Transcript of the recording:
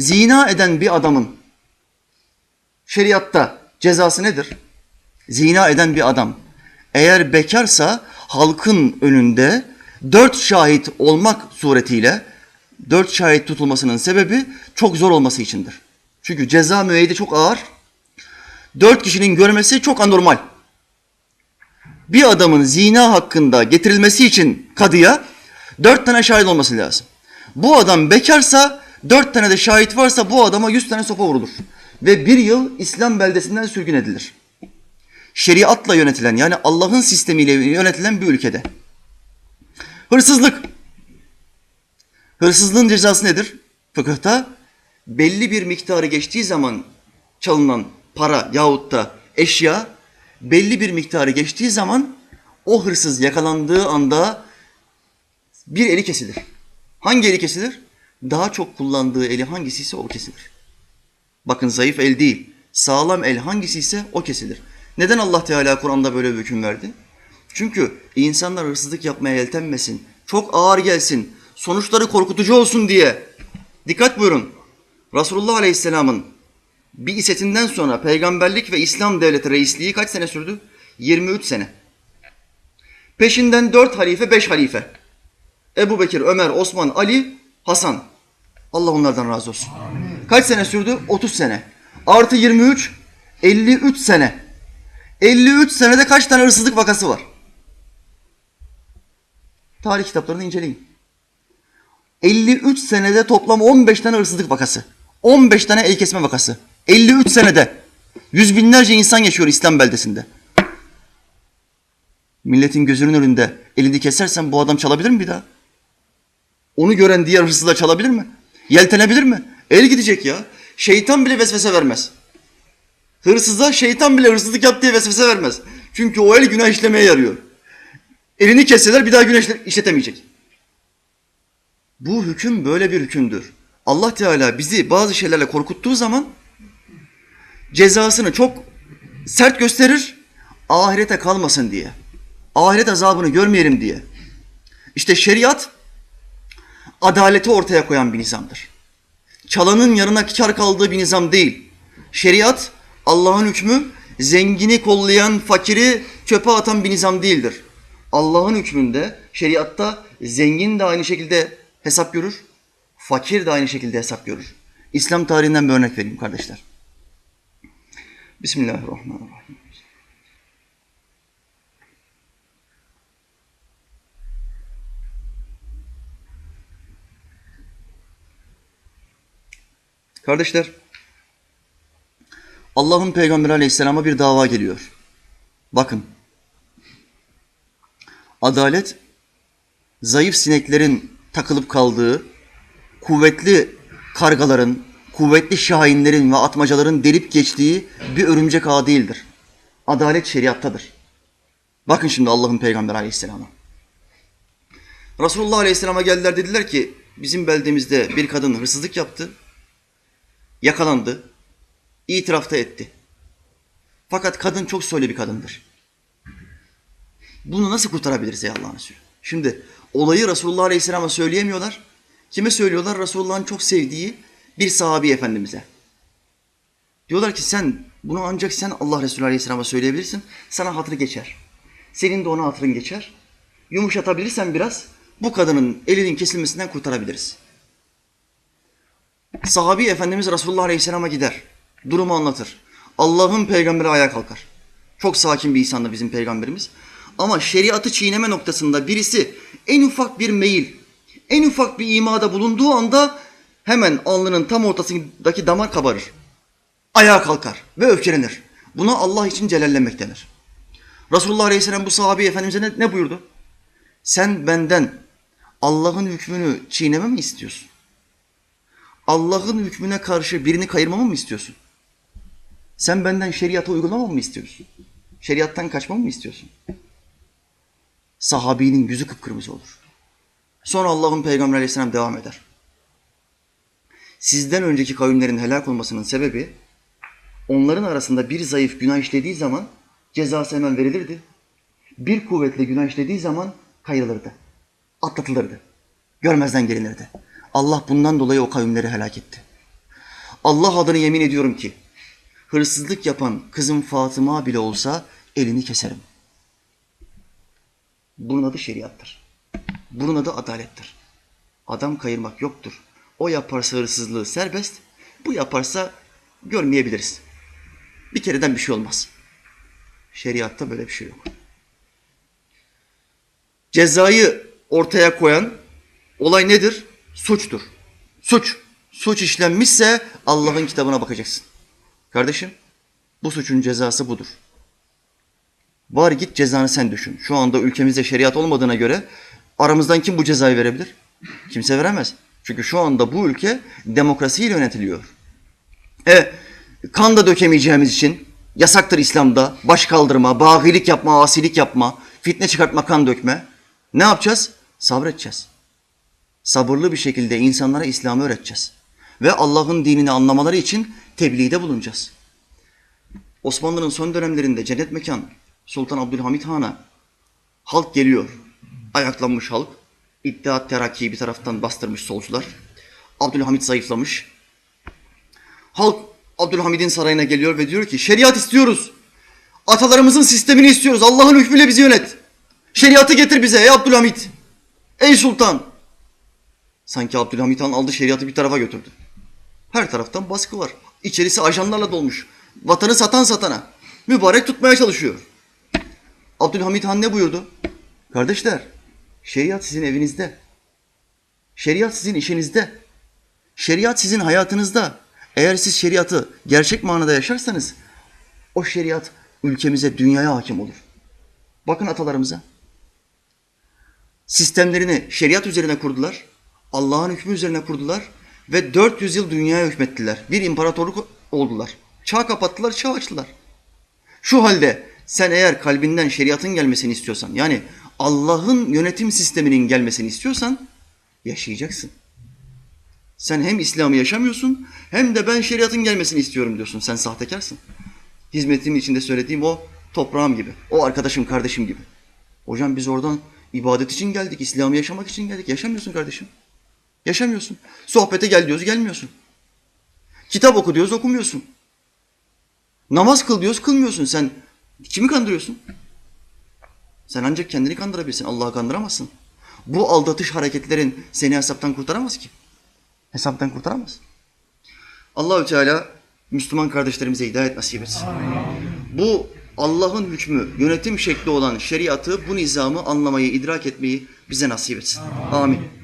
Zina eden bir adamın şeriatta cezası nedir? Zina eden bir adam eğer bekarsa halkın önünde dört şahit olmak suretiyle dört şahit tutulmasının sebebi çok zor olması içindir. Çünkü ceza müeyyidi çok ağır. Dört kişinin görmesi çok anormal. Bir adamın zina hakkında getirilmesi için kadıya dört tane şahit olması lazım. Bu adam bekarsa dört tane de şahit varsa bu adama yüz tane sopa vurulur. Ve bir yıl İslam beldesinden sürgün edilir. Şeriatla yönetilen yani Allah'ın sistemiyle yönetilen bir ülkede. Hırsızlık. Hırsızlığın cezası nedir? Fıkıhta belli bir miktarı geçtiği zaman çalınan para yahut da eşya belli bir miktarı geçtiği zaman o hırsız yakalandığı anda bir eli kesilir. Hangi eli kesilir? Daha çok kullandığı eli hangisi ise o kesilir. Bakın zayıf el değil, sağlam el hangisi ise o kesilir. Neden Allah Teala Kur'an'da böyle bir hüküm verdi? Çünkü insanlar hırsızlık yapmaya yeltenmesin, çok ağır gelsin, sonuçları korkutucu olsun diye. Dikkat buyurun. Resulullah Aleyhisselam'ın bir isetinden sonra peygamberlik ve İslam devleti reisliği kaç sene sürdü? 23 sene. Peşinden 4 halife, 5 halife. Ebu Bekir, Ömer, Osman, Ali, Hasan. Allah onlardan razı olsun. Kaç sene sürdü? 30 sene. Artı 23, 53 sene. 53 senede kaç tane hırsızlık vakası var? Tarih kitaplarını inceleyin. 53 senede toplam 15 tane hırsızlık vakası. 15 tane el kesme vakası. 53 senede. Yüz binlerce insan yaşıyor İslam beldesinde. Milletin gözünün önünde elini kesersen bu adam çalabilir mi bir daha? Onu gören diğer hırsız da çalabilir mi? Yeltenebilir mi? El gidecek ya. Şeytan bile vesvese vermez. Hırsıza şeytan bile hırsızlık yap diye vesvese vermez. Çünkü o el günah işlemeye yarıyor. Elini kesseler bir daha günah işle- işletemeyecek. Bu hüküm böyle bir hükümdür. Allah Teala bizi bazı şeylerle korkuttuğu zaman cezasını çok sert gösterir, ahirete kalmasın diye. Ahiret azabını görmeyelim diye. İşte şeriat adaleti ortaya koyan bir nizamdır. Çalanın yanına kar kaldığı bir nizam değil. Şeriat Allah'ın hükmü zengini kollayan fakiri çöpe atan bir nizam değildir. Allah'ın hükmünde şeriatta zengin de aynı şekilde hesap görür, fakir de aynı şekilde hesap görür. İslam tarihinden bir örnek vereyim kardeşler. Bismillahirrahmanirrahim. Kardeşler, Allah'ın Peygamberi Aleyhisselam'a bir dava geliyor. Bakın, adalet, zayıf sineklerin takılıp kaldığı, kuvvetli kargaların, kuvvetli şahinlerin ve atmacaların delip geçtiği bir örümcek ağı değildir. Adalet şeriattadır. Bakın şimdi Allah'ın Peygamberi Aleyhisselam'a. Resulullah Aleyhisselam'a geldiler dediler ki bizim beldemizde bir kadın hırsızlık yaptı, yakalandı, itiraf da etti. Fakat kadın çok söyle bir kadındır. Bunu nasıl kurtarabiliriz ey Allah'ın Resulü? Şimdi olayı Resulullah Aleyhisselam'a söyleyemiyorlar. Kime söylüyorlar? Resulullah'ın çok sevdiği bir sahabi efendimize. Diyorlar ki sen bunu ancak sen Allah Resulü Aleyhisselam'a söyleyebilirsin. Sana hatırı geçer. Senin de ona hatırın geçer. Yumuşatabilirsen biraz bu kadının elinin kesilmesinden kurtarabiliriz. Sahabi Efendimiz Resulullah Aleyhisselam'a gider. Durumu anlatır. Allah'ın peygamberi ayağa kalkar. Çok sakin bir insandı bizim peygamberimiz. Ama şeriatı çiğneme noktasında birisi en ufak bir meyil, en ufak bir imada bulunduğu anda hemen alnının tam ortasındaki damar kabarır. Ayağa kalkar ve öfkelenir. Buna Allah için celallenmek denir. Resulullah Aleyhisselam bu sahabi Efendimiz'e ne, ne buyurdu? Sen benden Allah'ın hükmünü çiğneme mi istiyorsun? Allah'ın hükmüne karşı birini kayırmamı mı istiyorsun? Sen benden şeriatı uygulamamı mı istiyorsun? Şeriattan kaçmamı mı istiyorsun? Sahabinin yüzü kıpkırmızı olur. Sonra Allah'ın Peygamberi Aleyhisselam devam eder. Sizden önceki kavimlerin helak olmasının sebebi onların arasında bir zayıf günah işlediği zaman cezası hemen verilirdi. Bir kuvvetle günah işlediği zaman kayırılırdı. Atlatılırdı. Görmezden gelinirdi. Allah bundan dolayı o kavimleri helak etti. Allah adını yemin ediyorum ki hırsızlık yapan kızım Fatıma bile olsa elini keserim. Bunun adı şeriattır. Bunun adı adalettir. Adam kayırmak yoktur. O yaparsa hırsızlığı serbest, bu yaparsa görmeyebiliriz. Bir kereden bir şey olmaz. Şeriatta böyle bir şey yok. Cezayı ortaya koyan olay nedir? Suçtur. Suç. Suç işlenmişse Allah'ın kitabına bakacaksın. Kardeşim, bu suçun cezası budur. Var git cezanı sen düşün. Şu anda ülkemizde şeriat olmadığına göre aramızdan kim bu cezayı verebilir? Kimse veremez. Çünkü şu anda bu ülke demokrasiyle yönetiliyor. E, kan da dökemeyeceğimiz için yasaktır İslam'da baş kaldırma, bağilik yapma, asilik yapma, fitne çıkartma, kan dökme. Ne yapacağız? Sabredeceğiz. Sabırlı bir şekilde insanlara İslam'ı öğreteceğiz. Ve Allah'ın dinini anlamaları için tebliğde bulunacağız. Osmanlı'nın son dönemlerinde cennet mekan Sultan Abdülhamit Han'a halk geliyor. Ayaklanmış halk. İttihat Terakki'yi bir taraftan bastırmış solcular. Abdülhamit zayıflamış. Halk Abdülhamid'in sarayına geliyor ve diyor ki şeriat istiyoruz. Atalarımızın sistemini istiyoruz. Allah'ın hükmüyle bizi yönet. Şeriatı getir bize ey Abdülhamit. Ey sultan. Sanki Abdülhamit Han aldı şeriatı bir tarafa götürdü. Her taraftan baskı var. İçerisi ajanlarla dolmuş. Vatanı satan satana. Mübarek tutmaya çalışıyor. Abdülhamit Han ne buyurdu? Kardeşler, şeriat sizin evinizde. Şeriat sizin işinizde. Şeriat sizin hayatınızda. Eğer siz şeriatı gerçek manada yaşarsanız o şeriat ülkemize, dünyaya hakim olur. Bakın atalarımıza. Sistemlerini şeriat üzerine kurdular. Allah'ın hükmü üzerine kurdular ve 400 yıl dünyaya hükmettiler. Bir imparatorluk oldular. Çağ kapattılar, çağ açtılar. Şu halde sen eğer kalbinden şeriatın gelmesini istiyorsan, yani Allah'ın yönetim sisteminin gelmesini istiyorsan yaşayacaksın. Sen hem İslam'ı yaşamıyorsun hem de ben şeriatın gelmesini istiyorum diyorsun. Sen sahtekarsın. Hizmetimin içinde söylediğim o toprağım gibi. O arkadaşım, kardeşim gibi. Hocam biz oradan ibadet için geldik, İslam'ı yaşamak için geldik. Yaşamıyorsun kardeşim. Yaşamıyorsun. Sohbete gel diyoruz, gelmiyorsun. Kitap oku diyoruz, okumuyorsun. Namaz kıl diyoruz, kılmıyorsun. Sen kimi kandırıyorsun? Sen ancak kendini kandırabilirsin. Allah'ı kandıramazsın. Bu aldatış hareketlerin seni hesaptan kurtaramaz ki. Hesaptan kurtaramaz. Allahü Teala Müslüman kardeşlerimize hidayet nasip etsin. Bu Allah'ın hükmü, yönetim şekli olan şeriatı, bu nizamı anlamayı, idrak etmeyi bize nasip etsin. Amin.